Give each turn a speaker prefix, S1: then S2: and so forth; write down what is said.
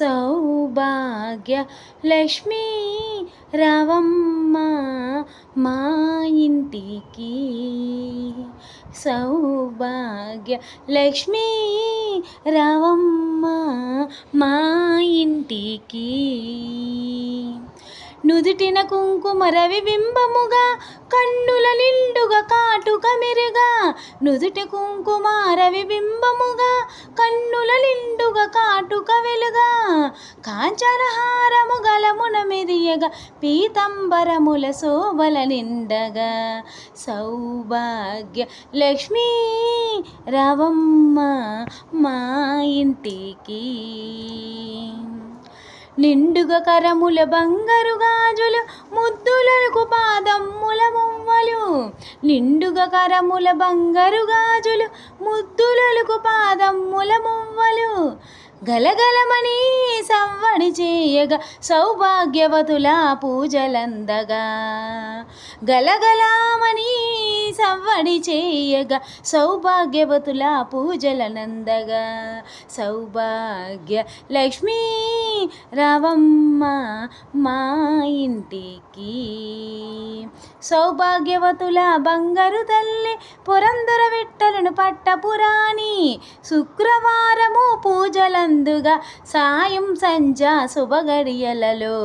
S1: సౌభాగ్య లక్ష్మీ రవమ్మ మా ఇంటికి. సౌభాగ్య లక్ష్మీ రవమ్మ మా ఇంటికి. నుదుటిన కుంకుమ రవి బింబముగా కన్నుల నిండుగా కాటుక మెరుగా నుదుటి కుంకుమ బింబముగా కన్నుల నిండుగా కాటుక వెలుగా కాంచరహారము గలమున మెదియగా పీతంబరముల శోభల నిండగా. సౌభాగ్య లక్ష్మీ రవమ్మ మా ఇంటికి. నిండుగా కరముల బంగారు గాజులు ముద్దుల నిండుగా కరముల బంగారు గాజులు ముద్దులకు పాదమ్ముల మువ్వలు. గలగలమని సవ్వడి చేయగా సౌభాగ్యవతుల పూజలందగా. గలగలామని సవ్వడి చేయగా సౌభాగ్యవతుల పూజలనందగా సౌభాగ్య లక్ష్మీ రావమ్మ మా ఇంటికి. సౌభాగ్యవతుల బంగారు తల్లి పురందర విట్టలను పట్టపురాణి శుక్రవారము పూజలందుగా సాయం సంజ శుభగడియలలో